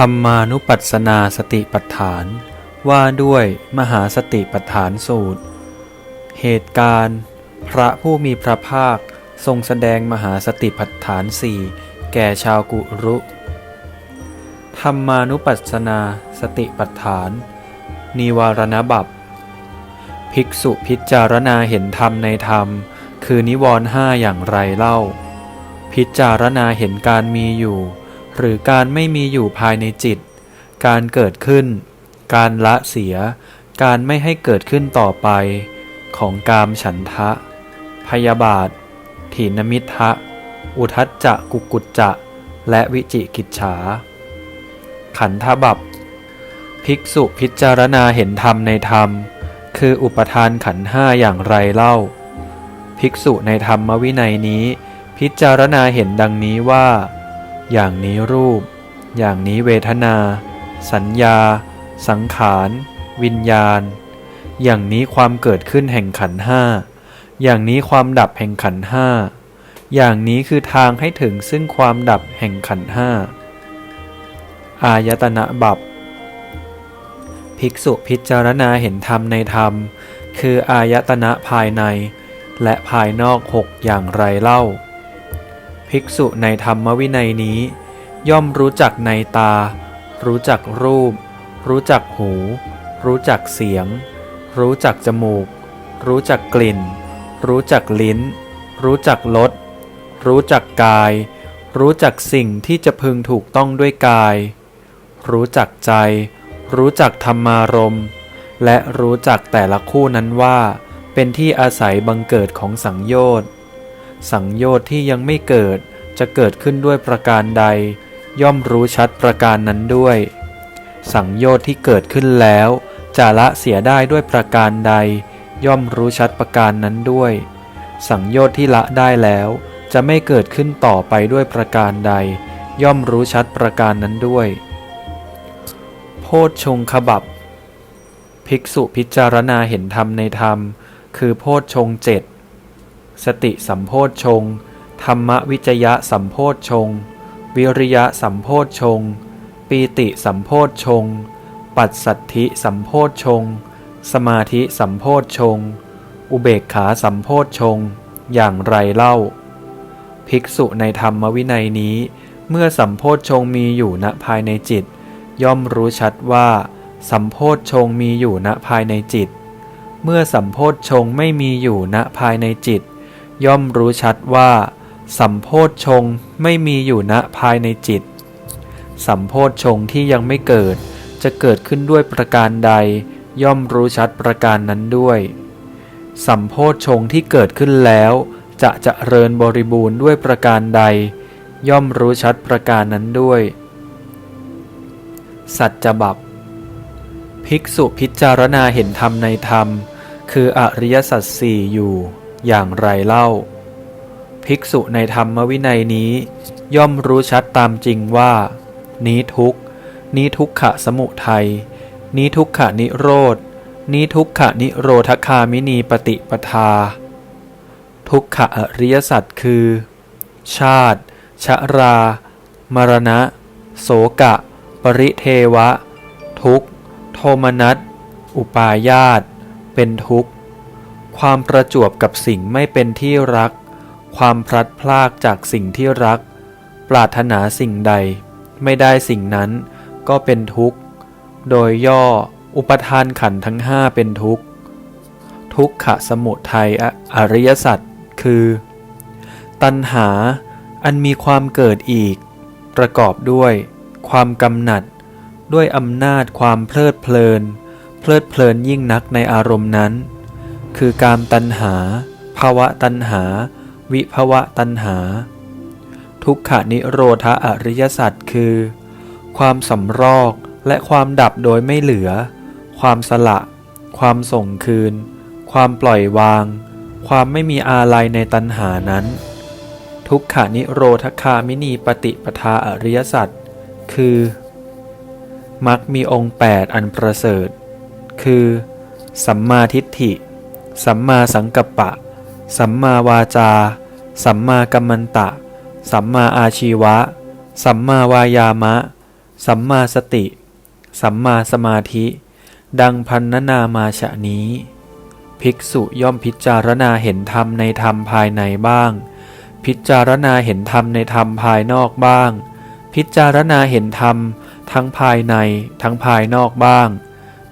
ธรรมานุปัสสนาสติปัฏฐาน ว่าด้วยมหาสติปัฏฐานสูตร เหตุการณ์ พระผู้มีพระภาคทรงแสดงมหาสติปัฏฐานสี่แก่ชาวกุรุ ธรรมานุปัสสนาสติปัฏฐาน นิวารณบัพภิกษุพิจารณาเห็นธรรมในธรรม คือนิวรณ์ห้าอย่างไรเล่า พิจารณาเห็นการมีอยู่ หรือการไม่มีอยู่ภายในจิต การเกิดขึ้น การละเสีย การไม่ให้เกิดขึ้นต่อไป ของกามฉันทะ พยาบาท ถีนมิทะ อุทัจจะกุกุจจะ และวิจิกิจฉา ขันธบัพภิกษุพิจารณาเห็นธรรมในธรรม คืออุปทานขันห้าอย่างไรเล่า ภิกษุในธรรมวินัยนี้ พิจารณาเห็นดังนี้ว่า อย่างนี้รูป อย่างนี้เวทนา สัญญา สังขาร วิญญาณ อย่างนี้ความเกิดขึ้นแห่งขันห้า อย่างนี้ความดับแห่งขันห้า อย่างนี้คือทางให้ถึงซึ่งความดับแห่งขันห้า อายตนะบัพภิกษุพิจารณาเห็นธรรมในธรรม คืออายตนะภายใน และภายนอกหกอย่างไรเล่า ภิกษุในธรรมวินัยนี้ ย่อมรู้จักในตา รู้จักรูป รู้จักหู รู้จักเสียง รู้จักจมูก รู้จักกลิ่น รู้จักลิ้น รู้จักรสรู้จักกาย รู้จักสิ่งที่จะพึงถูกต้องด้วยกาย รู้จักใจ รู้จักธรรมารมณ์และรู้จักแต่ละคู่นั้นว่า เป็นที่อาศัยบังเกิดของสังโยชน์ สังโยชน์ที่ยังไม่เกิดจะเกิดขึ้นด้วยประการใด ย่อมรู้ชัดประการนั้นด้วย สังโยชน์ที่เกิดขึ้นแล้วจะละเสียได้ด้วยประการใด ย่อมรู้ชัดประการนั้นด้วย สังโยชน์ที่ละได้แล้วจะไม่เกิดขึ้นต่อไปด้วยประการใด ย่อมรู้ชัดประการนั้นด้วย โพชฌงคบับ ภิกษุพิจารณาเห็นธรรมในธรรม คือโพชฌงเจ็ด สติสัมโพชฌงค์ธรรมวิจยะสัมโพชฌงค์วิริยะสัมโพชฌงค์ปีติสัมโพชฌงค์ปัสสัทธิสัมโพชฌงค์สมาธิสัมโพชฌงค์อุเบกขาสัมโพชฌงค์อย่างไรเล่า ภิกษุในธรรมวินัยนี้ เมื่อสัมโพชฌงค์มีอยู่ณภายในจิต ย่อมรู้ชัดว่า สัมโพชฌงค์มีอยู่ณภายในจิต เมื่อสัมโพชฌงค์ไม่มีอยู่ณภายในจิต ย่อมรู้ชัดว่า สัมโพธชงไม่มีอยู่ณภายในจิต สัมโพธชงที่ยังไม่เกิด จะเกิดขึ้นด้วยประการใด ย่อมรู้ชัดประการนั้นด้วย สัมโพธชงที่เกิดขึ้นแล้ว จะเจริญบริบูรณ์ด้วยประการใด ย่อมรู้ชัดประการนั้นด้วย สัจจบัพภิกษุพิจารณาเห็นธรรมในธรรม คืออริยสัจสี่อยู่ อย่างไรเล่า ภิกษุในธรรมวินัยนี้ ย่อมรู้ชัดตามจริงว่า นี้ทุกนี้ทุกขะสมุทัยนี้ทุกขะนิโรธนี้ทุกขะนิโรธคามินีปฏิปทา ทุกขะอริยสัจคือ ชาติ ชรา มรณะ โสกะ ปริเทวะ ทุกโทมนัส อุปาญาต เป็นทุกข์ ความประจวบกับสิ่งไม่เป็นที่รัก ความพลัดพรากจากสิ่งที่รัก ปรารถนาสิ่งใด ไม่ได้สิ่งนั้นก็เป็นทุกข์ โดยย่ออุปทานขันทั้งห้าเป็นทุกข์ ทุกขะสมุทัยออริยสัจคือ ตัณหาอันมีความเกิดอีก ประกอบด้วย ความกำหนัด ด้วยอำนาจความเพลิดเพลิน เพลิดเพลินยิ่งนักในอารมณ์นั้น คือการตัณหา ภาวะตัณหา วิภวะตัณหา ทุกขานิโรธอริยสัจคือ ความสำรอกและความดับโดยไม่เหลือ ความสละ ความส่งคืน ความปล่อยวาง ความไม่มีอาลัยในตัณหานั้น ทุกขานิโรธคามินีปฏิปทาอริยสัจคือมักมีองค์ 8 อันประเสริฐ คือ สัมมาทิฏฐิ สัมมาสังกัปปะ สัมมาวาจา สัมมากัมมันตะ สัมมาอาชีวะ สัมมาวายามะ สัมมาสติ สัมมาสมาธิ ดังพันนนามาชะนี้ ภิกษุย่อมพิจารณาเห็นธรรมในธรรมภายในบ้าง พิจารณาเห็นธรรมในธรรมภายนอกบ้าง พิจารณาเห็นธรรมทั้งภายในทั้งภายนอกบ้าง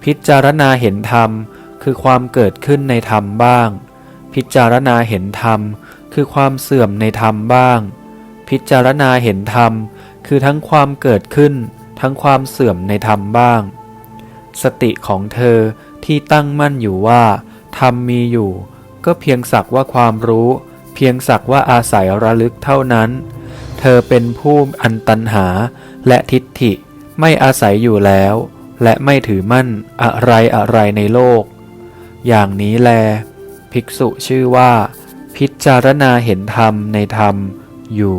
พิจารณาเห็นธรรม คือความเกิดขึ้นในธรรมบ้าง พิจารณาเห็นธรรม คือความเสื่อมในธรรมบ้าง พิจารณาเห็นธรรม คือทั้งความเกิดขึ้น ทั้งความเสื่อมในธรรมบ้าง สติของเธอที่ตั้งมั่นอยู่ว่าธรรมมีอยู่ ก็เพียงสักว่าความรู้ เพียงสักว่าอาศัยระลึกเท่านั้น เธอเป็นผู้อันตันหาและทิฏฐิไม่อาศัยอยู่แล้ว และไม่ถือมั่นอะไรอะไรในโลก อย่างนี้แล ภิกษุชื่อว่า พิจารณาเห็นธรรมในธรรมอยู่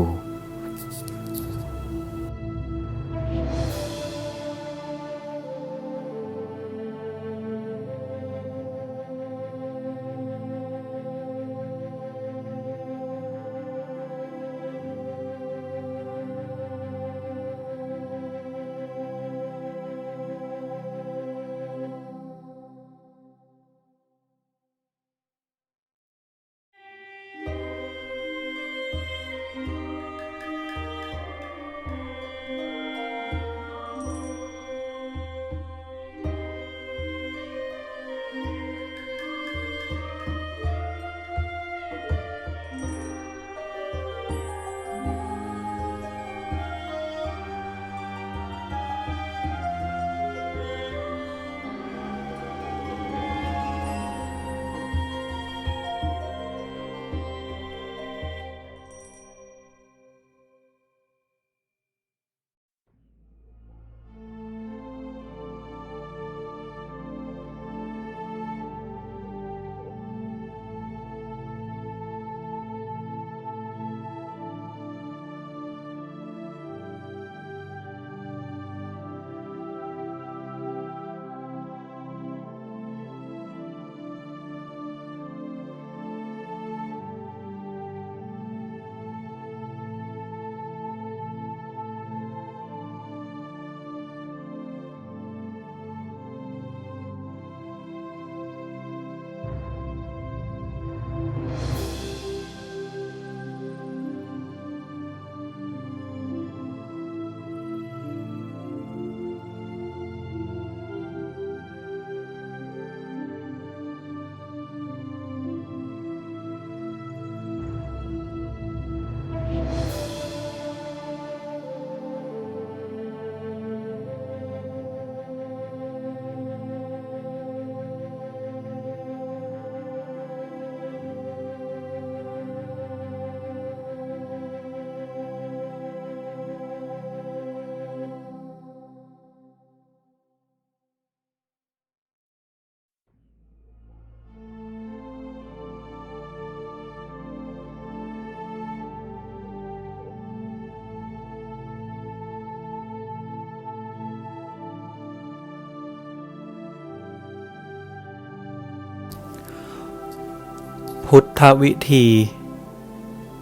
พุทธวิธี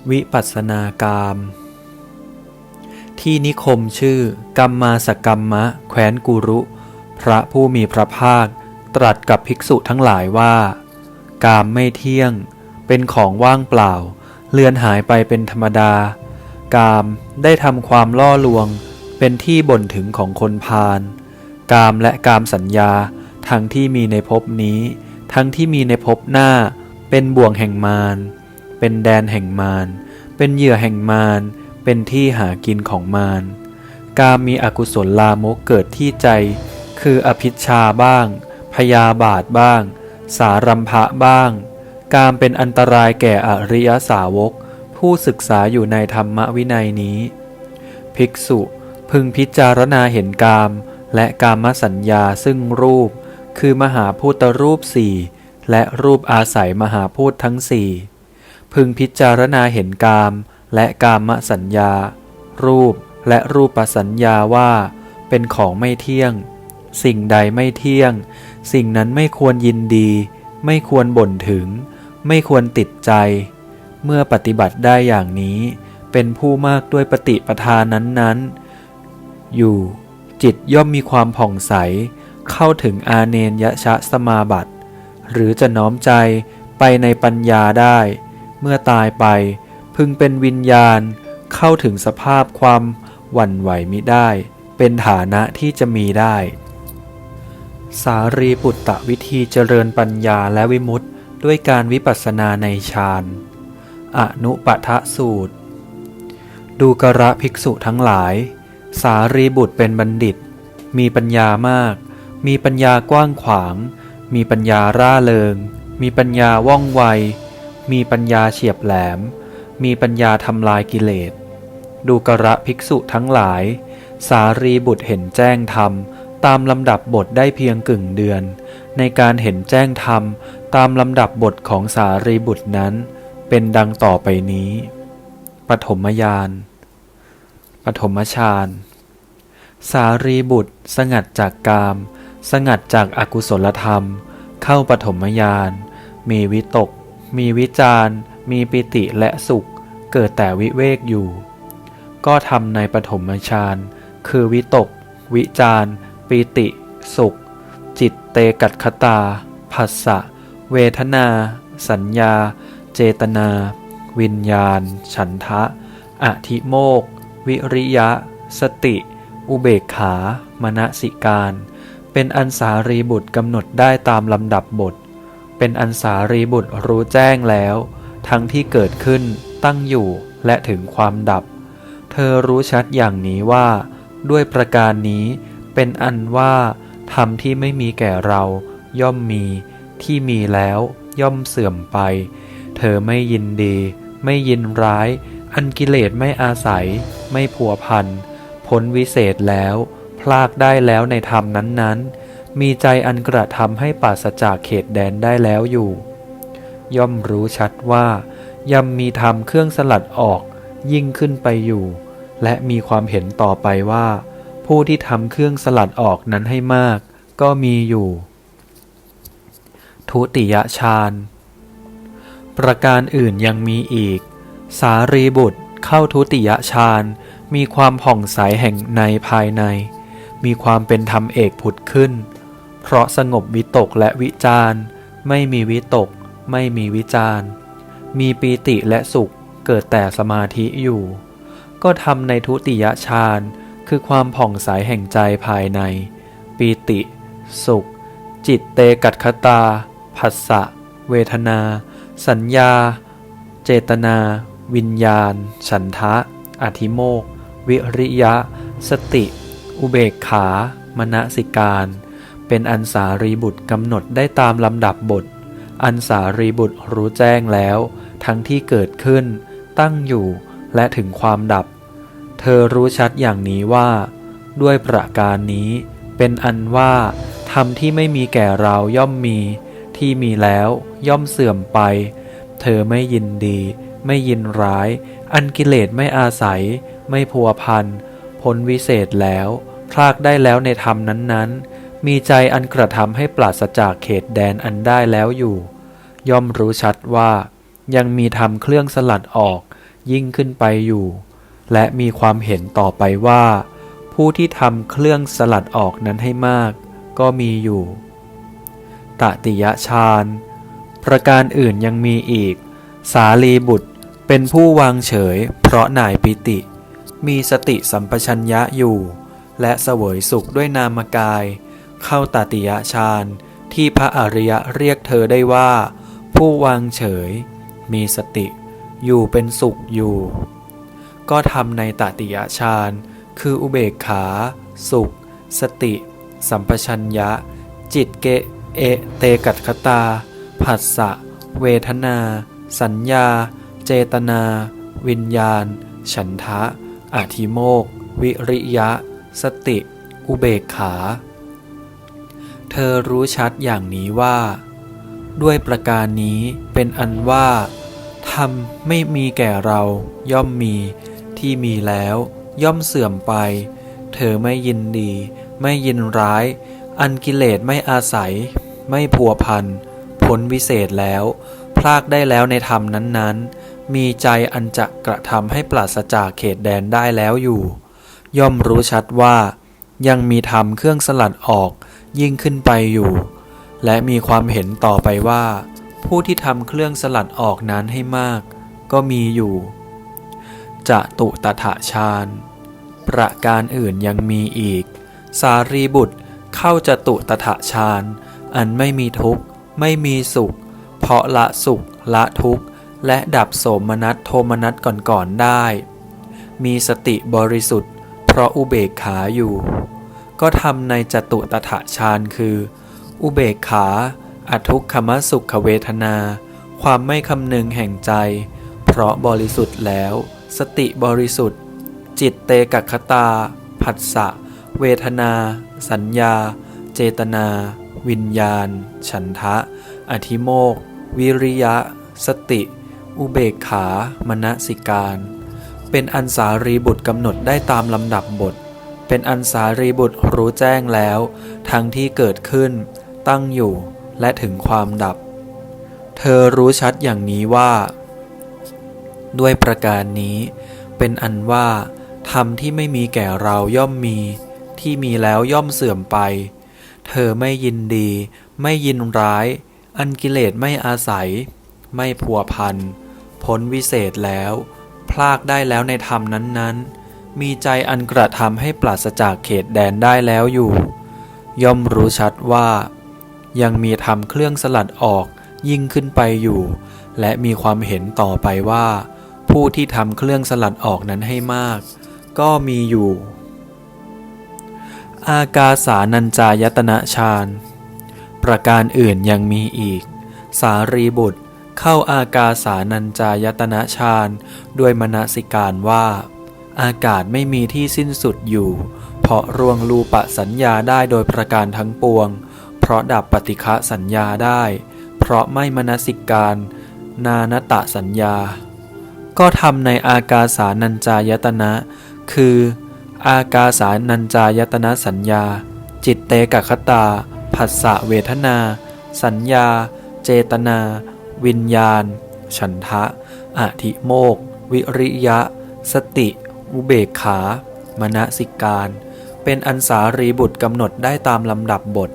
วิปัสสนากาม ที่นิคมชื่อกัมมาสกรรมะ แคว้นกุรุ พระผู้มีพระภาค ตรัสกับภิกษุทั้งหลายว่า กามไม่เที่ยง เป็นของว่างเปล่า เลือนหายไปเป็นธรรมดา กามได้ทำความล่อลวง เป็นที่บ่นถึงของคนพาลกามและกามสัญญา ทั้งที่มีในภพนี้ ทั้งที่มีในภพหน้า เป็นบ่วงแห่งมารเป็นแดนแห่งมารเป็นเหยื่อแห่งมารเป็นที่หากินของมารกามมีอกุศลลามกเกิดที่ใจ คืออภิชาบ้าง พยาบาทบ้าง สารัมภะบ้าง กามเป็นอันตรายแก่อริยสาวก ผู้ศึกษาอยู่ในธรรมวินัยนี้ ภิกษุพึงพิจารณาเห็นกาม และกามสัญญาซึ่งรูป คือมหาพูตรูปสี่ และรูปอาศัยมหาพูดทั้งสี่พึงพิจารณาเห็นกามและกามสัญญา รูปและรูปสัญญาว่า เป็นของไม่เที่ยง สิ่งใดไม่เที่ยง สิ่งนั้นไม่ควรยินดี ไม่ควรบ่นถึง ไม่ควรติดใจ เมื่อปฏิบัติได้อย่างนี้ เป็นผู้มากด้วยปฏิปทานนั้นๆ อยู่จิตย่อมมีความผ่องใส เข้าถึงอาเนนยชะสมาบัติ หรือจะน้อมใจไปในปัญญาได้ เมื่อตายไปพึงเป็นวิญญาณเข้าถึงสภาพความหวั่นไหวมิได้ เป็นฐานะที่จะมีได้ สารีปุตตะวิธีเจริญปัญญาและวิมุตติด้วยการวิปัสสนาในฌานอนุปทะสูตร ดูกระภิกษุทั้งหลาย สารีบุตรเป็นบัณฑิต มีปัญญามาก มีปัญญากว้างขวาง มีปัญญาร่าเริง มีปัญญาว่องไว มีปัญญาเฉียบแหลม มีปัญญาทำลายกิเลส ดูกระภิกษุทั้งหลาย สารีบุตรเห็นแจ้งธรรม ตามลำดับบทได้เพียงกึ่งเดือน ในการเห็นแจ้งธรรม ตามลำดับบทของสารีบุตรนั้น เป็นดังต่อไปนี้ ปฐมญาณปฐมฌานสารีบุตรสงัดจากกาม สงัดจากอากุศลธรรม เข้าปฐมญาณ มีวิตก มีวิจารมีปิติและสุข เกิดแต่วิเวกอยู่ ก็ทำในปฐมฌาน คือวิตก วิจารปิติ สุข จิตเตกัตคตาผัสสะ เวทนา สัญญา เจตนา วิญญาณ ฉันทะ อธิโมก วิริยะ สติ อุเบกขา มณสิการ เป็นอันสารีบุตรกำหนดได้ตามลำดับบท เป็นอันสารีบุตรรู้แจ้งแล้ว ทั้งที่เกิดขึ้น ตั้งอยู่และถึงความดับ เธอรู้ชัดอย่างนี้ว่า ด้วยประการนี้เป็นอันว่าธรรมที่ไม่มีแก่เรา ย่อมมี ที่มีแล้วย่อมเสื่อมไป เธอไม่ยินดี ไม่ยินร้าย อันกิเลสไม่อาศัย ไม่ผัวพันพ้นวิเศษแล้ว พลากได้แล้วในธรรมนั้นๆ มีใจอันกระทำให้ปราศจากเขตแดนได้แล้วอยู่ ย่อมรู้ชัดว่าย่ำมีธรรมเครื่องสลัดออกยิ่งขึ้นไปอยู่ และมีความเห็นต่อไปว่า ผู้ที่ทำเครื่องสลัดออกนั้นให้มาก ก็มีอยู่ ทุติยฌานประการอื่นยังมีอีก สารีบุตรเข้าทุติยฌานมีความผ่องใสแห่งในภายใน มีความเป็นธรรมเอกผุดขึ้น เพราะสงบวิตกและวิจารณ์ไม่มีวิตก ไม่มีวิจารณ์มีปีติและสุขเกิดแต่สมาธิอยู่ ก็ทำในทุติยฌานคือความผ่องใสแห่งใจภายใน ปีติ สุข จิตเตกัตคตาผัสสะ เวทนา สัญญา เจตนา วิญญาณ ฉันทะ อธิโมก วิริยะ สติ อุเบกขามณสิการ เป็นอันสารีบุตรกำหนดได้ตามลำดับบท อันสารีบุตรรู้แจ้งแล้ว ทั้งที่เกิดขึ้น ตั้งอยู่และถึงความดับ เธอรู้ชัดอย่างนี้ว่า ด้วยประการนี้ เป็นอันว่าธรรมที่ไม่มีแก่เราย่อมมี ที่มีแล้วย่อมเสื่อมไป เธอไม่ยินดี ไม่ยินร้าย อันกิเลสไม่อาศัย ไม่พัวพัน พ้นวิเศษแล้วพลากได้แล้วในธรรมนั้นๆ มีใจอันกระทำให้ปราศจากเขตแดนอันได้แล้วอยู่ ย่อมรู้ชัดว่า ยังมีธรรมเครื่องสลัดออก ยิ่งขึ้นไปอยู่ และมีความเห็นต่อไปว่า ผู้ที่ทำเครื่องสลัดออกนั้นให้มาก ก็มีอยู่ตติยฌานประการอื่นยังมีอีก สาลีบุตรเป็นผู้วางเฉย เพราะนายปิติ มีสติสัมปชัญญะอยู่ และเสวยสุขด้วยนามกาย เข้าตติยฌานที่พระอริยะเรียกเธอได้ว่า ผู้วางเฉย มีสติอยู่เป็นสุขอยู่ ก็ทำในตติยฌานคืออุเบกขา สุข สติ สัมปชัญญะ จิตเกเอเตกัตคตา ผัสสะ เวทนา สัญญา เจตนา วิญญาณ ฉันทะ อธิโมก วิริยะ สติ อุเบกขา เธอรู้ชัดอย่างนี้ว่า ด้วยประการนี้เป็นอันว่าธรรมไม่มีแก่เราย่อมมีที่มีแล้วย่อมเสื่อมไป เธอไม่ยินดี ไม่ยินร้าย อันกิเลสไม่อาศัย ไม่พัวพันพ้นวิเศษแล้ว พลากได้แล้วในธรรมนั้นๆ มีใจอันจะกระทำให้ปราศจากเขตแดนได้แล้วอยู่ ย่อมรู้ชัดว่า ยังมีธรรมเครื่องสลัดออกยิ่งขึ้นไปอยู่ และมีความเห็นต่อไปว่า ผู้ที่ทำเครื่องสลัดออกนั้นให้มาก ก็มีอยู่จะตุตถะฌานประการอื่นยังมีอีก สารีบุตรเข้าจะตุตถะฌานอันไม่มีทุกข์ ไม่มีสุข เพราะละสุขละทุกข์ และดับโสมนัสโทมนัสก่อนๆได้ มีสติบริสุทธิ์ เพราะอุเบกขาอยู่ ก็ทำในจตุตถะฌานคือ อุเบกขาอทุกขมสุขเวทนา ความไม่คำนึงแห่งใจ เพราะบริสุทธิ์แล้ว สติบริสุทธิ์ จิตเตกัคตา ผัสสะ เวทนา สัญญา เจตนา วิญญาณ ฉันทะ อธิโมก วิริยะ สติ อุเบกขามณสิการ เป็นอันสารีบุตรกำหนดได้ตามลำดับบท เป็นอันสารีบุตรรู้แจ้งแล้ว ทั้งที่เกิดขึ้น ตั้งอยู่และถึงความดับ เธอรู้ชัดอย่างนี้ว่า ด้วยประการนี้ เป็นอันว่าธรรมที่ไม่มีแก่เราย่อมมี ที่มีแล้วย่อมเสื่อมไป เธอไม่ยินดี ไม่ยินร้าย อันกิเลสไม่อาศัย ไม่พัวพัน พ้นวิเศษแล้ว พลากได้แล้วในธรรมนั้นๆ มีใจอันกระทำให้ปราศจากเขตแดนได้แล้วอยู่ ย่อมรู้ชัดว่า ยังมีธรรมเครื่องสลัดออกยิ่งขึ้นไปอยู่ และมีความเห็นต่อไปว่า ผู้ที่ทำเครื่องสลัดออกนั้นให้มาก ก็มีอยู่ อากาสานัญจายตนะฌานประการอื่นยังมีอีก สารีบุตร เข้าอากาสานัญจายตนะฌานด้วยมนสิการว่า อากาศไม่มีที่สิ้นสุดอยู่ เพราะรวงรูปสัญญาได้โดยประการทั้งปวง เพราะดับปฏิฆะสัญญาได้ เพราะไม่มนสิการ นานตะสัญญา ก็ทำในอากาสานัญจายตนะ คือ อากาสานัญจายตนะสัญญา จิตเตกคตาผัสสะเวทนา สัญญา เจตนา วิญญาณ ฉันทะอธิโมก วิริยะ สติ อุเบกขา มณสิการ เป็นอันสารีบุตรกำหนดได้ตามลำดับบท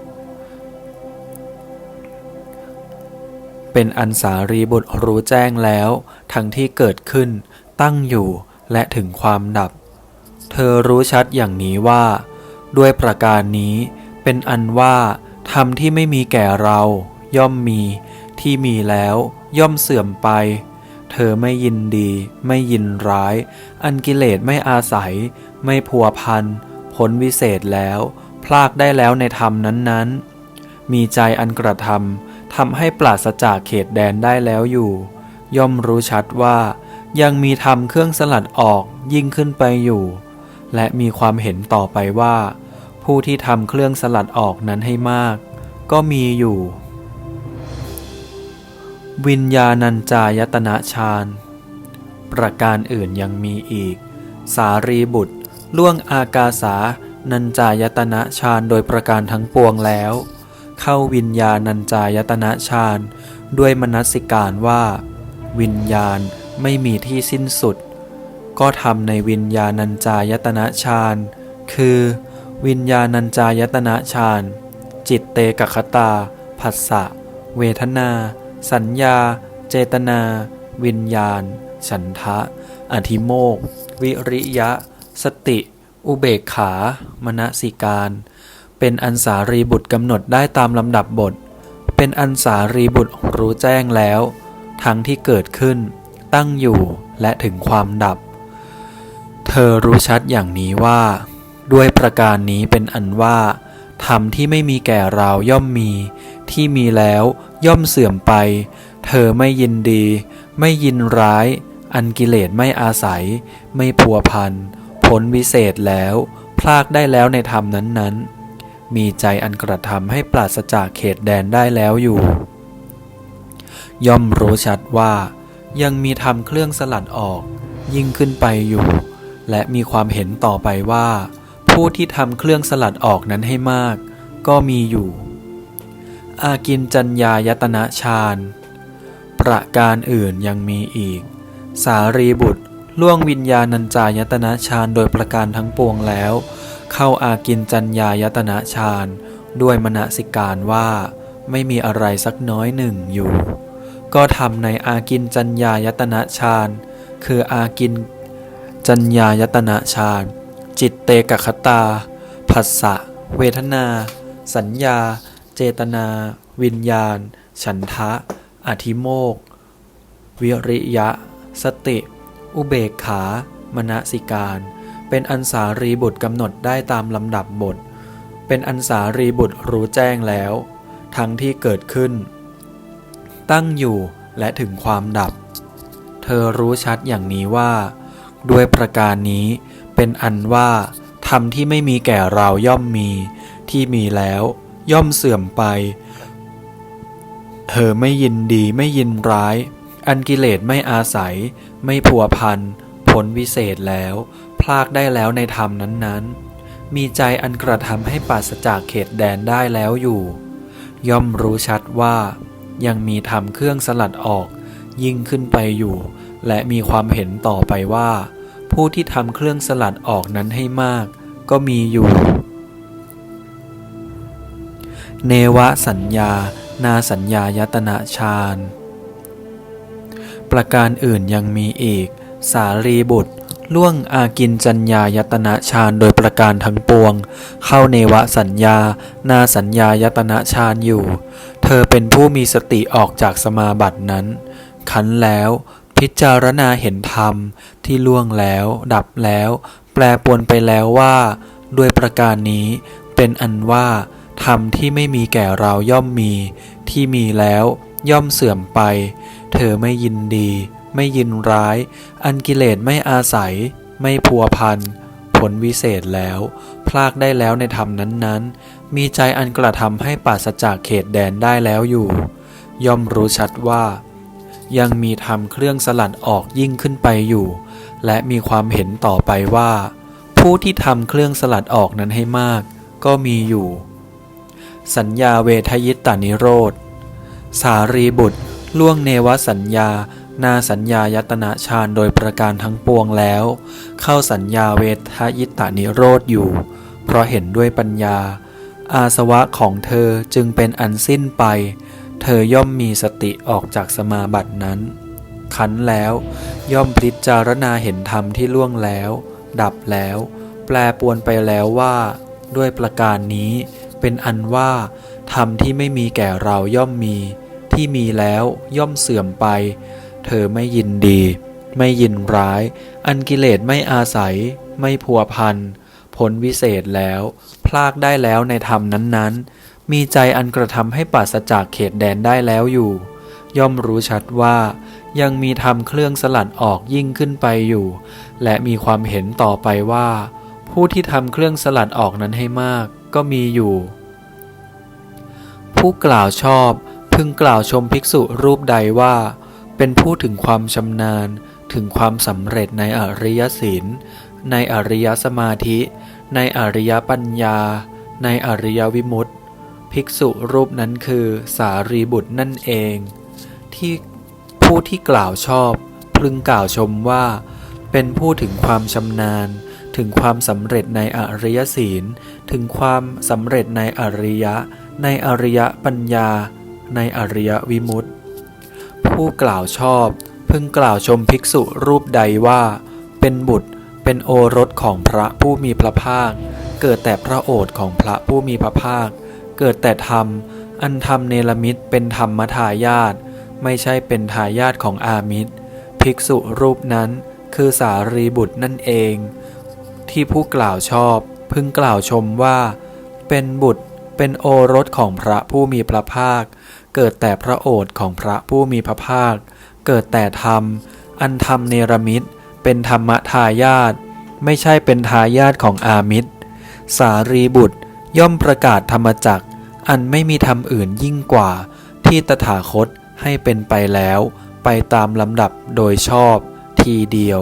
เป็นอันสารีบุตรรู้แจ้งแล้ว ทั้งที่เกิดขึ้น ตั้งอยู่และถึงความดับ เธอรู้ชัดอย่างนี้ว่า ด้วยประการนี้เป็นอันว่าธรรมที่ไม่มีแก่เรา ย่อมมี ที่มีแล้วย่อมเสื่อมไป เธอไม่ยินดี ไม่ยินร้าย อันกิเลสไม่อาศัย ไม่พัวพันพ้นวิเศษแล้ว พลากได้แล้วในธรรมนั้นๆ มีใจอันกระทำทำให้ปราศจากเขตแดนได้แล้วอยู่ ย่อมรู้ชัดว่า ยังมีธรรมเครื่องสลัดออกยิ่งขึ้นไปอยู่ และมีความเห็นต่อไปว่า ผู้ที่ทำเครื่องสลัดออกนั้นให้มาก ก็มีอยู่ วิญญาณัญจายตนะฌาน ประการอื่นยังมีอีก สารีบุตร ล่วงอากาสา นัญจายตนะฌานโดยประการทั้งปวงแล้ว เข้าวิญญาณัญจายตนะฌานด้วยมนสิการว่า วิญญาณไม่มีที่สิ้นสุด ก็ทำในวิญญาณัญจายตนะฌานคือ วิญญาณัญจายตนะฌานจิตเตกคตา ผัสสะ เวทนา สัญญา เจตนา วิญญาณ ฉันทะ อธิโมก วิริยะ สติ อุเบกขา มณสิการ เป็นอันสารีบุตรกำหนดได้ตามลำดับบท เป็นอันสารีบุตรรู้แจ้งแล้ว ทั้งที่เกิดขึ้น ตั้งอยู่และถึงความดับ เธอรู้ชัดอย่างนี้ว่า ด้วยประการนี้เป็นอันว่าธรรมที่ไม่มีแก่เราย่อมมี ที่มีแล้ว ย่อมเสื่อมไป เธอไม่ยินดี ไม่ยินร้าย อันกิเลสไม่อาศัย ไม่พัวพันพ้นวิเศษแล้ว พลากได้แล้วในธรรมนั้นๆ มีใจอันกระทำให้ปราศจากเขตแดนได้แล้วอยู่ ย่อมรู้ชัดว่า ยังมีธรรมเครื่องสลัดออก ยิ่งขึ้นไปอยู่ และมีความเห็นต่อไปว่า ผู้ที่ทำเครื่องสลัดออกนั้นให้มาก ก็มีอยู่ อากินจัญญายตนะฌาน ประการอื่นยังมีอีก สารีบุตรล่วงวิญญาณัญจายตนะฌานโดยประการทั้งปวงแล้ว เข้าอากินจัญญายตนะฌานด้วยมณสิการว่าไม่มีอะไรสักน้อยหนึ่งอยู่ ก็ทำในอากินจัญญายตนะฌานคืออากินจัญญายตนะฌานจิตเตกคตาผัสสะ เวทนา สัญญา เจตนา วิญญาณ ฉันทะ อธิโมก วิริยะ สติ อุเบกขา มณสิการ เป็นอันสารีบุตรกำหนดได้ตามลำดับบท เป็นอันสารีบุตรรู้แจ้งแล้ว ทั้งที่เกิดขึ้น ตั้งอยู่และถึงความดับ เธอรู้ชัดอย่างนี้ว่า ด้วยประการนี้เป็นอันว่าธรรมที่ไม่มีแก่เราย่อมมี ที่มีแล้ว ย่อมเสื่อมไป เธอไม่ยินดีไม่ยินร้าย อันกิเลสไม่อาศัย ไม่ผัวพันผลวิเศษแล้ว พลากได้แล้วในธรรมนั้นๆ มีใจอันกระทำให้ปราศจากเขตแดนได้แล้วอยู่ ย่อมรู้ชัดว่า ยังมีธรรมเครื่องสลัดออก ยิ่งขึ้นไปอยู่ และมีความเห็นต่อไปว่า ผู้ที่ทำเครื่องสลัดออกนั้นให้มาก ก็มีอยู่ เนวสัญญา นาสัญญายตนะฌาน ประการอื่นยังมีอีก สารีบุตร ล่วงอากินจัญญายตนะฌานโดยประการทั้งปวง เข้าเนวสัญญา นาสัญญายตนะฌานอยู่ เธอเป็นผู้มีสติออกจากสมาบัตินั้น ขันแล้วพิจารณาเห็นธรรมที่ล่วงแล้ว ดับแล้ว แปลปวนไปแล้วว่า ด้วยประการนี้เป็นอันว่า ธรรมที่ไม่มีแก่เราย่อมมี ที่มีแล้วย่อมเสื่อมไป เธอไม่ยินดี ไม่ยินร้าย อันกิเลสไม่อาศัย ไม่พัวพัน ผลวิเศษแล้ว พลากได้แล้วในธรรมนั้นๆ มีใจอันกระทำให้ปราศจากเขตแดนได้แล้วอยู่ ย่อมรู้ชัดว่า ยังมีธรรมเครื่องสลัดออกยิ่งขึ้นไปอยู่ และมีความเห็นต่อไปว่า ผู้ที่ทำเครื่องสลัดออกนั้นให้มาก ก็มีอยู่ สัญญาเวทยิตตานิโรธ สารีบุตร ล่วงเนวสัญญา นาสัญญายตนะฌานโดยประการทั้งปวงแล้ว เข้าสัญญาเวทยิตตานิโรธอยู่ เพราะเห็นด้วยปัญญา อาสวะของเธอจึงเป็นอันสิ้นไป เธอย่อมมีสติออกจากสมาบัตินั้น ขันแล้วย่อมพิจารณาเห็นธรรมที่ล่วงแล้ว ดับแล้ว แปลปวนไปแล้วว่า ด้วยประการนี้ เป็นอันว่าธรรมที่ไม่มีแก่เราย่อมมี ที่มีแล้วย่อมเสื่อมไป เธอไม่ยินดี ไม่ยินร้าย อันกิเลสไม่อาศัย ไม่พัวพันผลวิเศษแล้ว พลากได้แล้วในธรรมนั้นๆ มีใจอันกระทำให้ปราศจากเขตแดนได้แล้วอยู่ ย่อมรู้ชัดว่ายังมีธรรมเครื่องสลัดออกยิ่งขึ้นไปอยู่ และมีความเห็นต่อไปว่า ผู้ที่ทำเครื่องสลัดออกนั้นให้มาก ก็มีอยู่ ผู้กล่าวชอบพึงกล่าวชมภิกษุรูปใดว่า เป็นผู้ถึงความชำนาญถึงความสำเร็จในอริยศีล ในอริยสมาธิ ในอริยปัญญา ในอริยวิมุตติ ภิกษุรูปนั้นคือสารีบุตรนั่นเอง ที่ผู้ที่กล่าวชอบพึงกล่าวชมว่า เป็นผู้ถึงความชำนาญถึงความสำเร็จในอริยศีล ถึงความสำเร็จในอริยะ ในอริยปัญญา ในอริยวิมุตติ ผู้กล่าวชอบ พึงกล่าวชมภิกษุรูปใดว่า เป็นบุตรเป็นโอรสของพระผู้มีพระภาค เกิดแต่พระโอษฐ์ของพระผู้มีพระภาค เกิดแต่ธรรม อันธรรมเนรมิตเป็นธรรมทายาทไม่ใช่เป็นทายาทของอามิตร ภิกษุรูปนั้นคือสารีบุตรนั่นเอง ที่ผู้กล่าวชอบ พึงกล่าวชมว่า เป็นบุตรเป็นโอรสของพระผู้มีพระภาค เกิดแต่พระโอษฐ์ของพระผู้มีพระภาค เกิดแต่ธรรม อันธรรมเนรมิตเป็นธรรมทายาทไม่ใช่เป็นทายาทของอามิตร สารีบุตรย่อมประกาศธรรมจักอันไม่มีธรรมอื่นยิ่งกว่า ที่ตถาคตให้เป็นไปแล้ว ไปตามลำดับโดยชอบทีเดียว